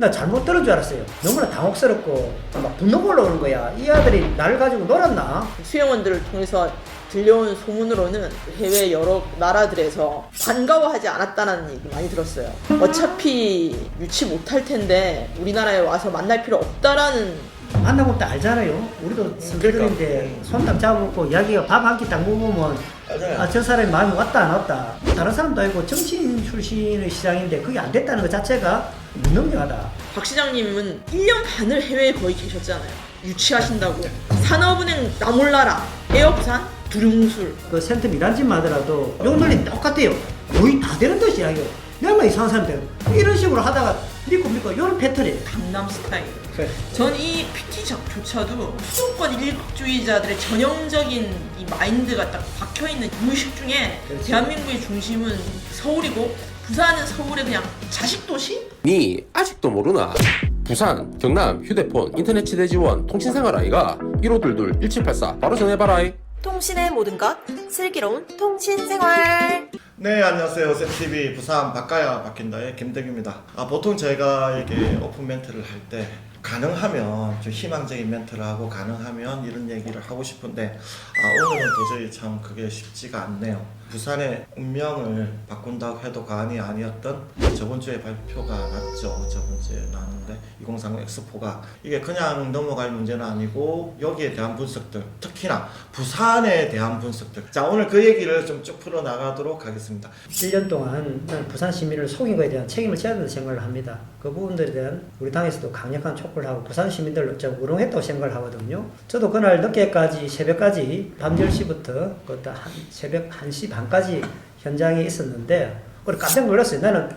나 잘못 들은 줄 알았어요. 너무나 당혹스럽고 막 분노가 올라오는 거야. 이 아들이 나를 가지고 놀았나? 수행원들을 통해서 들려온 소문으로는 해외 여러 나라들에서 반가워하지 않았다는 얘기 많이 들었어요. 어차피 유치 못할 텐데 우리나라에 와서 만날 필요 없다라는 만나보면 또 알잖아요. 우리도 성격인데 손딱 잡아먹고 이야기가 밥 한 끼 딱 먹으면 맞아요. 아, 저 사람이 마음이 왔다 안 왔다. 다른 사람도 아니고 정치인 출신의 시장인데 그게 안 됐다는 것 자체가 무능력하다. 박 시장님은 1년 반을 해외에 거의 계셨잖아요. 유치하신다고. 산업은행 나 몰라라, 에어부산, 두룡술. 그 센터 미란짐 하더라도 용널리 똑같아요. 거의 다 되는 듯이 이야기해요. 내가 이상한 사람들 이런 식으로 하다가 믿고 믿고 이런 패턴이에요. 강남 스타일. 그래. 전이 PT조차도 수도권 일국주의자들의 전형적인 이 마인드가 딱 박혀있는 무의식 중에 그렇지. 대한민국의 중심은 서울이고 부산은 서울의 그냥 자식 도시? 니 아직도 모르나? 부산, 경남, 휴대폰, 인터넷 치대 지원, 통신생활 아이가 1522 1784 바로 전해봐라이 통신의 모든 것 슬기로운 통신생활 네 안녕하세요 쌤TV 부산 바꿔야 바뀐다의 김덕입니다 아 보통 제가 이게 오픈 멘트를 할때 가능하면 좀 희망적인 멘트를 하고 가능하면 이런 얘기를 하고 싶은데 아 오늘은 도저히 참 그게 쉽지가 않네요 부산의 운명을 바꾼다고 해도 과언이 아니었던 저번 주에 발표가 났죠 저번 주에 나왔는데 2030 엑스포가 이게 그냥 넘어갈 문제는 아니고 여기에 대한 분석들 특히나 부산에 대한 분석들 자 오늘 그 얘기를 좀 쭉 풀어 나가도록 하겠습니다 1년 동안 부산 시민을 속인 것에 대한 책임을 져야 된다고 생각을 합니다. 그 부분들에 대한 우리 당에서도 강력한 촉구를 하고 부산 시민들을 좀 우롱했다고 생각을 하거든요. 저도 그날 늦게까지 새벽까지 밤 10시부터 그것도 한 새벽 1시 반 까지 현장에 있었는데 그걸 깜짝 놀랐어요. 나는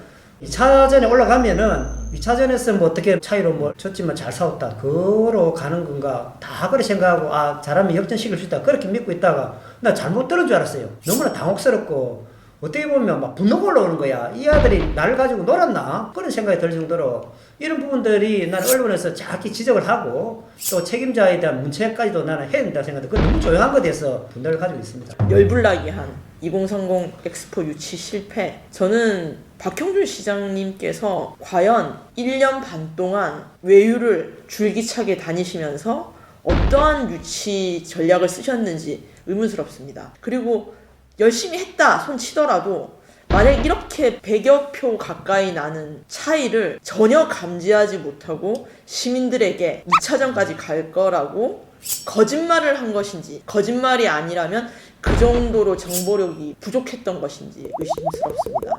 2차전에 올라가면은 2차전에서 뭐 어떻게 차이로 뭐 졌지만 잘 싸웠다. 그거로 가는 건가. 다 그렇게 생각하고 아 잘하면 역전시킬 수 있다. 그렇게 믿고 있다가 나 잘못 들은 줄 알았어요. 너무나 당혹스럽고 어떻게 보면 막 분노가 올라오는 거야. 이 아들이 나를 가지고 놀았나? 그런 생각이 들 정도로 이런 부분들이 난 언론에서 정확히 지적을 하고 또 책임자에 대한 문체까지도 나는 해야 된다 생각해. 그 너무 조용한 것에 대해서 분노를 가지고 있습니다. 열불나게 한 2030 엑스포 유치 실패. 저는 박형준 시장님께서 과연 1년 반 동안 외유를 줄기차게 다니시면서 어떠한 유치 전략을 쓰셨는지 의문스럽습니다. 그리고 열심히 했다 손 치더라도 만약 이렇게 100여 표 가까이 나는 차이를 전혀 감지하지 못하고 시민들에게 2차전까지 갈 거라고 거짓말을 한 것인지 거짓말이 아니라면 그 정도로 정보력이 부족했던 것인지 의심스럽습니다.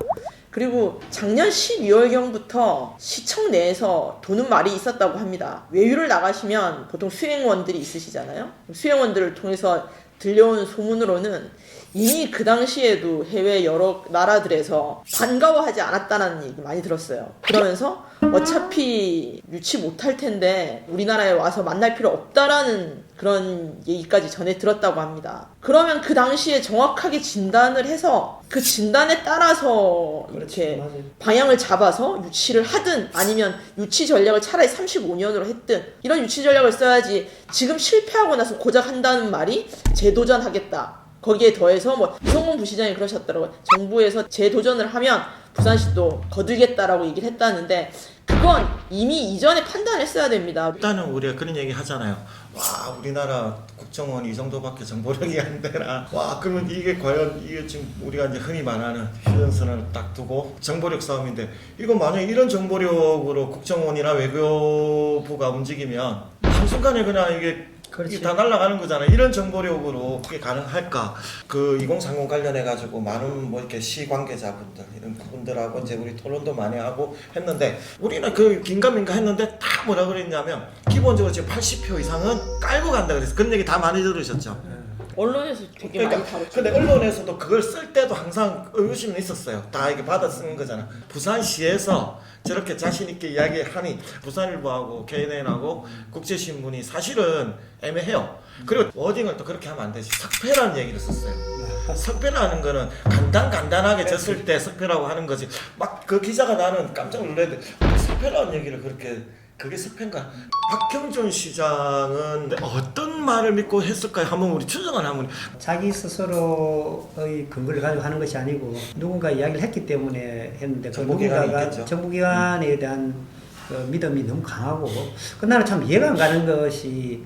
그리고 작년 12월경부터 시청 내에서 도는 말이 있었다고 합니다. 외유를 나가시면 보통 수행원들이 있으시잖아요. 수행원들을 통해서 들려온 소문으로는 이미 그 당시에도 해외 여러 나라들에서 반가워하지 않았다는 얘기 많이 들었어요. 그러면서 어차피 유치 못할 텐데 우리나라에 와서 만날 필요 없다라는 그런 얘기까지 전해 들었다고 합니다. 그러면 그 당시에 정확하게 진단을 해서 그 진단에 따라서 이렇게 맞아요. 방향을 잡아서 유치를 하든 아니면 유치 전략을 차라리 35년으로 했든 이런 유치 전략을 써야지 지금 실패하고 나서 고작 한다는 말이 재도전하겠다. 거기에 더해서 뭐 이성문 부시장이 그러셨더라고요. 정부에서 재도전을 하면 부산시도 거들겠다라고 얘기를 했다는데 그건 이미 이전에 판단했어야 됩니다. 일단은 우리가 그런 얘기 하잖아요. 와 우리나라 국정원 이 정도밖에 정보력이 안 되나. 와 그러면 이게 과연 이게 지금 우리가 이제 흔히 말하는 휴전선을 딱 두고 정보력 싸움인데 이거 만약 이런 정보력으로 국정원이나 외교부가 움직이면 한순간에 그냥 이게 그렇지. 이게 다 날아가는 거잖아. 이런 정보력으로 그게 가능할까? 그 2030 관련해 가지고 많은 뭐 이렇게 시 관계자분들 이런 그분들하고 이제 우리 토론도 많이 하고 했는데 우리는 그 긴가민가 했는데 다 뭐라 그랬냐면 기본적으로 지금 80표 이상은 깔고 간다 그래서 그런 얘기 다 많이 들으셨죠. 언론에서 되게 많이 그러니까 다뤘죠. 근데 언론에서도 그걸 쓸 때도 항상 의구심은 있었어요. 다 이게 받아 쓰는 거잖아. 부산시에서 저렇게 자신 있게 이야기하니 부산일보하고 KNN하고 국제신문이 사실은 애매해요. 그리고 워딩을 또 그렇게 하면 안 되지. 석패라는 얘기를 썼어요. 석패라는 거는 간단 간단하게 졌을 때 석패라고 하는 거지. 막 그 기자가 나는 깜짝 놀랐는데 석패라는 얘기를 그렇게 그게 석패인가? 박형준 시장은 어떤 말을 믿고 했을까요? 한번 우리 추정을 한번 자기 스스로의 근거를 가지고 하는 것이 아니고 누군가 이야기를 했기 때문에 했는데 그 정보기관이 누군가가 있겠죠. 정부기관에 대한 그 믿음이 너무 강하고 그 나는 참 이해가 안 가는 것이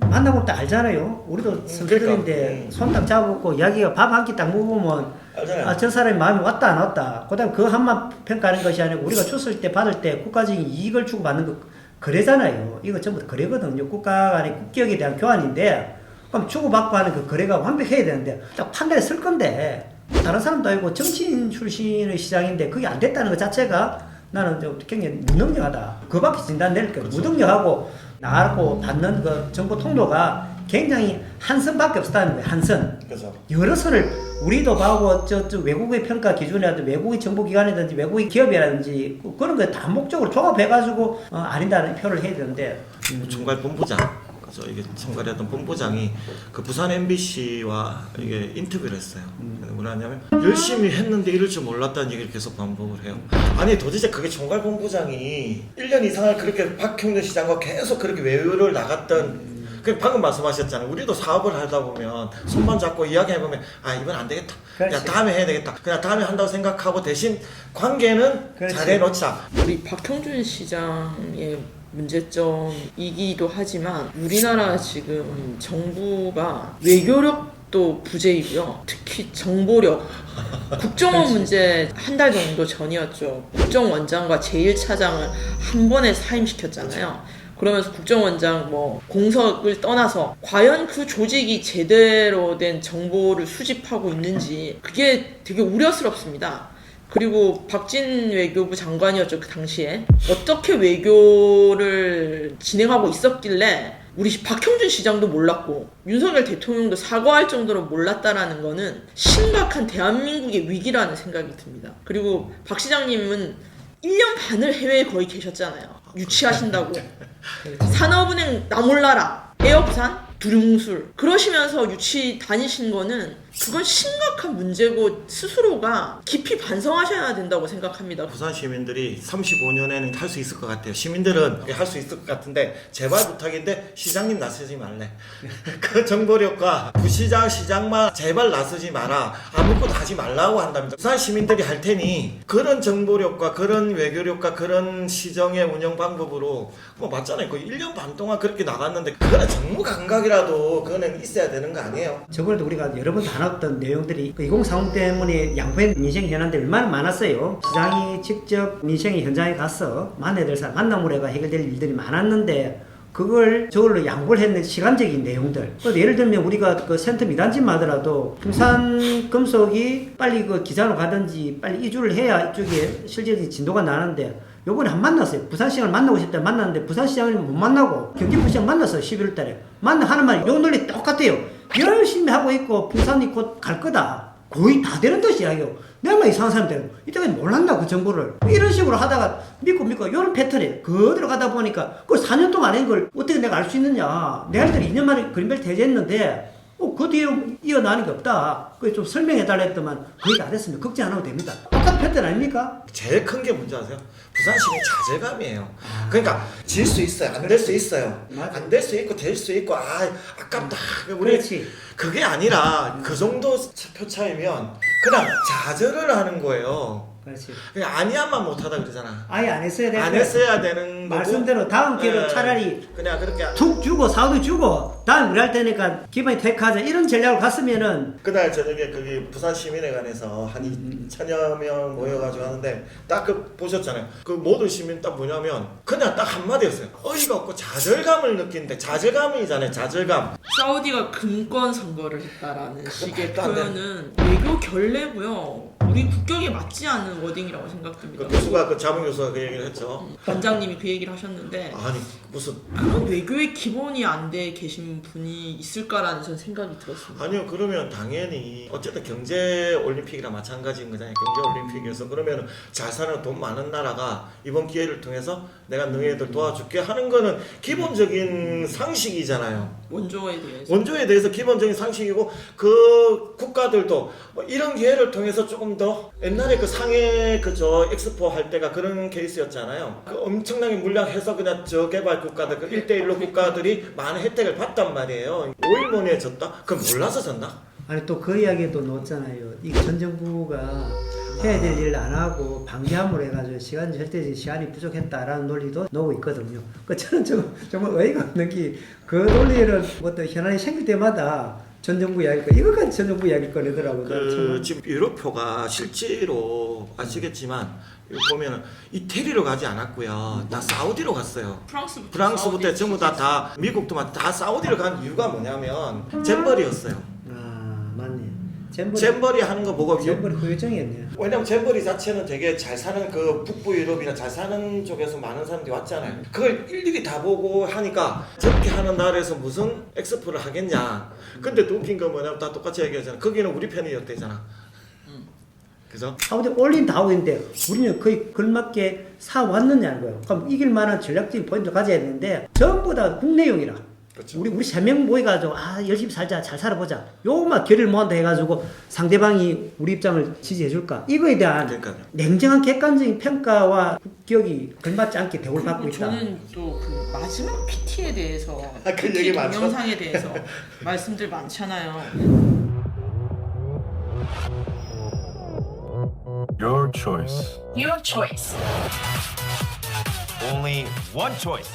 만나보면 딱 알잖아요. 우리도 선배들인데 그러니까. 손 딱 잡고 이야기가 밥 한 끼 딱 먹으면 알잖아요. 아, 저 사람이 마음이 왔다 안 왔다. 그다음 그 한만 평가하는 것이 아니고 우리가 줬을 때 받을 때 국가적인 이익을 주고 받는 거 거래잖아요. 이거 전부 다 거래거든요. 국가 간의 국격에 대한 교환인데 그럼 주고받고 하는 그 거래가 완벽해야 되는데 딱 판단에 쓸 건데 다른 사람도 아니고 정치인 출신의 시장인데 그게 안 됐다는 것 자체가 나는 좀 굉장히 무능력하다. 그 밖에 진단 내릴 게 무능력하고 나하고 받는 그 정보 통로가 굉장히 한 선밖에 없었다는 거예요. 한 선. 그죠. 여러 선을 우리도 봐고 저, 저 외국의 평가 기준이라든지 외국의 정보기관이라든지 외국의 기업이라든지 그- 그런 거 다 목적으로 종합해가지고 어, 아닌다는 표현을 해야 되는데 음, 총괄 본부장 그죠 이게 총괄했던 본부장이 그 부산 MBC와 이게 인터뷰를 했어요. 근데 뭐라 하냐면 열심히 했는데 이럴 줄 몰랐다는 얘기를 계속 반복을 해요. 아니 도대체 그게 총괄 본부장이 1년 이상을 그렇게 박형준 시장과 계속 그렇게 외유를 나갔던 그 방금 말씀하셨잖아요. 우리도 사업을 하다 보면 손만 잡고 이야기해 보면 아 이건 안 되겠다. 그냥 그렇지. 다음에 해야 되겠다. 그냥 다음에 한다고 생각하고 대신 관계는 그렇지. 잘해놓자. 우리 박형준 시장의 문제점이기도 하지만 우리나라 지금 정부가 외교력 도 부재이고요. 특히 정보력, 국정원 문제 한 달 정도 전이었죠. 국정원장과 제1차장을 한 번에 사임시켰잖아요. 그러면서 국정원장 뭐 공석을 떠나서 과연 그 조직이 제대로 된 정보를 수집하고 있는지 그게 되게 우려스럽습니다. 그리고 박진 외교부 장관이었죠 그 당시에 어떻게 외교를 진행하고 있었길래 우리 박형준 시장도 몰랐고 윤석열 대통령도 사과할 정도로 몰랐다라는 거는 심각한 대한민국의 위기라는 생각이 듭니다. 그리고 박 시장님은 1년 반을 해외에 거의 계셨잖아요. 유치하신다고. 산업은행 나 몰라라. 에어부산 두릉술 그러시면서 유치 다니신 거는 그건 심각한 문제고 스스로가 깊이 반성하셔야 된다고 생각합니다. 부산 시민들이 35년에는 할 수 있을 것 같아요. 시민들은 할 수 있을 것 같은데 제발 부탁인데 시장님 나서지 말래. 그 정보력과 부시장 시장만 제발 나서지 마라. 아무것도 하지 말라고 한답니다. 부산 시민들이 할 테니 그런 정보력과 그런 외교력과 그런 시정의 운영 방법으로 뭐 맞잖아요. 그 1년 반 동안 그렇게 나갔는데 그거는 정무 감각이라도 그거는 있어야 되는 거 아니에요? 저번에도 우리가 여러 번 다뤘던 내용들이 그2030 때문에 양보한 민생 현안들이 얼마나 많았어요. 시장이 직접 민생의 현장에 가서 만나야 될 사람 만나무래가 해결될 일들이 많았는데 그걸 저걸로 양보를 했는 시간적인 내용들. 그 예를 들면 우리가 그 센터 미단지만 하더라도 풍산 금속이 빨리 그 기장으로 가든지 빨리 이주를 해야 이쪽에 실질적인 진도가 나는데 요번에 한 만났어요. 부산시장을 만나고 싶다 만났는데 부산시장을 못 만나고 경기부시장 만났어요. 11월 달에. 만나 하는 말이 요 논리 똑같아요. 열심히 하고 있고 풍산이 곧 갈 거다. 거의 다 되는 듯이 이야기요. 내가 이상한 사람들은 이때까지 몰랐나 그 정보를. 이런 식으로 하다가 믿고 믿고 이런 패턴에 그대로 가다 보니까 그걸 4년 동안 안한 걸 어떻게 내가 알 수 있느냐. 내가 할때 2년 만에 그린벨트 해제했는데 어, 그 뒤에 이어나는 게 없다. 그게 좀 설명해 달라 했더만 거의 다 됐습니다. 걱정 안 하고 됩니다. 패턴 아닙니까? 제일 큰 게 뭔지 아세요? 부산 시민 자제감이에요. 그러니까 질 수 있어요. 안 될 수 있어요. 맞아. 안 될 수 있고 될 수 있고 아 아깝다. 우리 그렇지. 그게 아니라 그 정도 표 차이면 그냥 좌절을 하는 거예요. 그렇지. 아니야만 못하다 그러잖아. 아예 안 했어야 될 안. 했어야 되는 거고. 말씀대로 다음 기회로 예, 차라리 그냥 그렇게 툭 주고 사도 주고 다음 우리 할 테니까 기반이 택하자 이런 전략을 갔으면은 그날 저녁에 거기 부산 시민회관에서 한 음, 2천여 명 모여가지고 하는데 딱 그 보셨잖아요. 그 모든 시민 딱 뭐냐면 그냥 딱 한마디였어요. 어이가 없고 좌절감을 느끼는데 좌절감이잖아요. 좌절감. 사우디가 금권 선거를 했다라는 식의 돼. 표현은 외교 결례고요. 우리 국격에 맞지 않는 워딩이라고 생각됩니다. 그 교수가 그 자문 교수가 그 얘기를 했죠. 원장님이 그 얘기를 하셨는데 아니 무슨 그런 외교의 기본이 안 돼 계신 분이 있을까라는 전 생각이 들었습니다. 아니요 그러면 당연히 어쨌든 경제 올림픽이랑 마찬가지인 거잖아요 경제 올림픽에서 그러면 잘 사는 돈 많은 나라가 이번 기회를 통해서 내가 너희들 도와줄게 하는 거는 기본적인 상식이잖아요 원조에 대해서 원조에 대해서 기본적인 상식이고 그 국가들도 뭐 이런 기회를 통해서 조금 더 옛날에 그 상해 그저 엑스포 할 때가 그런 케이스였잖아요. 그 엄청나게 물량해서 그냥 저개발 국가들 그 1대1로 국가들이 많은 혜택을 봤단 말이에요. 5일 만에 졌다? 그럼 몰라서 졌나? 아니 또 그 이야기도 넣었잖아요. 이 전 정부가 해야 될 일을 안 하고 방기함으로 해가지고 시간 절대 시간이 부족했다라는 논리도 나오고 있거든요. 그 저는 좀 정말 어이가 없는 게 그 논리를 뭐 어떤 현안이 생길 때마다 전 정부 이야기 거 이것까지 전 정부 이야기 꺼내더라고요. 그. 지금 유럽표가 실제로 아시겠지만 이거 보면은 이태리로 가지 않았고요. 다 사우디로 갔어요. 프랑스부터 프랑스부터 전부 다, 다 미국도 막다 사우디로 간 이유가 뭐냐면 잼버리였어요. 잼버리 잼버리 하는 거 보고 잼버리 후유증이었네요. 왜냐면 잼버리 자체는 되게 잘 사는 그 북부 유럽이나 잘 사는 쪽에서 많은 사람들이 왔잖아요. 그걸 일일이 다 보고 하니까 저렇게 하는 나라에서 무슨 엑스포를 하겠냐. 근데 또 웃긴 건 뭐냐면 다 똑같이 얘기하잖아. 거기는 우리 편이었대잖아. 그죠? 사우디 올린 다 하고 있는데 우리는 거의 걸맞게 사 왔느냐는 거예요. 그럼 이길 만한 전략적인 포인트를 가져야 되는데 전부 다 국내용이라. 그렇죠. 우리 우리 세 명 모여가지고 아 열심히 살자 잘 살아보자 요것만 결의를 모한다 해가지고 상대방이 우리 입장을 지지해줄까 이거에 대한 그러니까요. 냉정한 객관적인 평가와 국격이 걸맞지 않게 대우를 받고 그리고 있다. 저는 또 그 마지막 PT에 대해서 아, 그 PT 얘기 많죠? 동영상에 대해서 말씀들 많잖아요. Your choice. Your choice. Only one choice.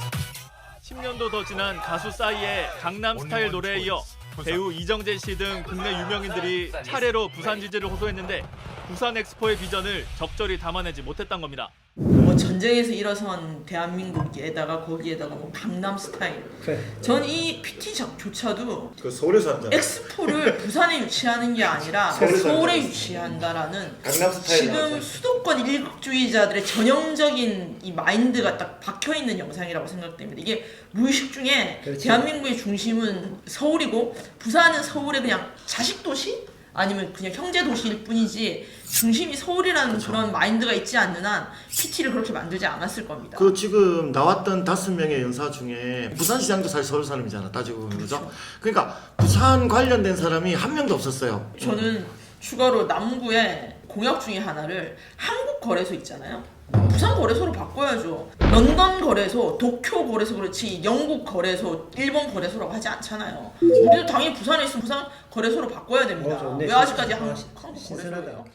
10년도 더 지난 가수 싸이의 강남 스타일 노래에 이어 배우 이정재 씨 등 국내 유명인들이 차례로 부산 지지를 호소했는데 부산 엑스포의 비전을 적절히 담아내지 못했던 겁니다. 뭐 전쟁에서 일어선 대한민국에다가 거기에다가 뭐 강남 스타일. 그래. 전이 PT조차도 그 서울에서 한잖아. 엑스포를 부산에 유치하는 게 아니라 서울에서 서울에 앉아있어. 유치한다라는 강남 스타일 지금 나왔어요. 수도권 일극주의자들의 전형적인 이 마인드가 딱 박혀 있는 영상이라고 생각됩니다. 이게 무의식 중에 그렇죠. 대한민국의 중심은 서울이고 부산은 서울의 그냥 자식 도시 아니면 그냥 형제 도시일 뿐이지 중심이 서울이라는 그렇죠. 그런 마인드가 있지 않는 한 PT를 그렇게 만들지 않았을 겁니다. 그 지금 나왔던 다섯 명의 연사 중에 부산시장도 사실 서울 사람이잖아 따지고 보면 그죠? 그러니까 부산 관련된 사람이 한 명도 없었어요. 저는 추가로 남구에 공약 중에 하나를 한국 거래소 있잖아요. 부산 거래소로 바꿔야죠. 런던 거래소, 도쿄 거래소 그렇지 영국 거래소, 일본 거래소라고 하지 않잖아요. 우리도 당연히 부산에 있으면 부산 거래소로 바꿔야 됩니다. 어, 좋네. 왜 아직까지 한, 아, 한국 신선하다. 거래소예요?